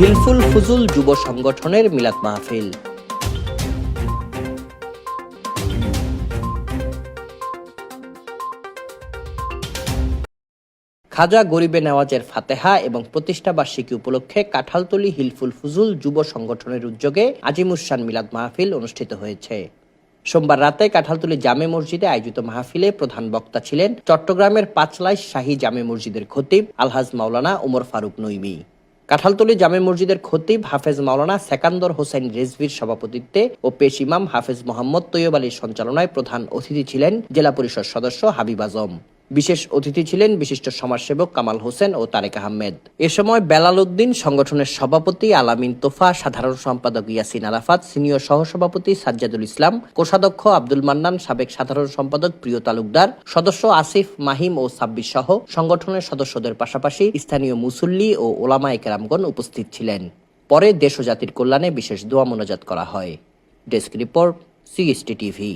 হিলফুল ফুজুল যুব সংগঠনের মিলাদ মাহফিল। খাজা গরিবে নেওয়াজের ফাতেহা এবং প্রতিষ্ঠা বার্ষিকী উপলক্ষে কাঁঠালতলী হিলফুল ফুজুল যুব সংগঠনের উদ্যোগে আজিমুসান মিলাদ মাহফিল অনুষ্ঠিত হয়েছে। সোমবার রাতে কাঁঠালতলী জামে মসজিদে আয়োজিত মাহফিলে প্রধান বক্তা ছিলেন চট্টগ্রামের পাঁচলাই শাহী জামে মসজিদের খতিব আলহাজ মাওলানা ওমর ফারুক নইমি। কাঁঠালতলী জামে মসজিদের খতিব হাফেজ মাওলানা সেকান্দর হোসেন রেজভির সভাপতিত্বে ও পেশ ইমাম হাফেজ মোহাম্মদ তৈয়ব আলীর সঞ্চালনায় প্রধান অতিথি ছিলেন জেলা পরিষদ সদস্য হাবিব আজম। বিশেষ অতিথি ছিলেন বিশিষ্ট সমাজসেবক কামাল হোসেন ও তারেক আহমেদ। এ সময় বেলাল উদ্দিন সংগঠনের সভাপতি, আলামিন তোফা, সাধারণ সম্পাদক ইয়াসিন আরাফাত, সিনিয়র সহসভাপতি সাজ্জাদুল ইসলাম, কোষাধ্যক্ষ আব্দুল মান্নান, সাবেক সাধারণ সম্পাদক প্রিয় তালুকদার, সদস্য আসিফ মাহিম ও সাব্বির সহ সংগঠনের সদস্যদের পাশাপাশি স্থানীয় মুসল্লি ও ওলামা একরামগণ উপস্থিত ছিলেন। পরে দেশ ও জাতির কল্যাণে বিশেষ দোয়া মোনাজাত করা হয়। Desk report, CST TV.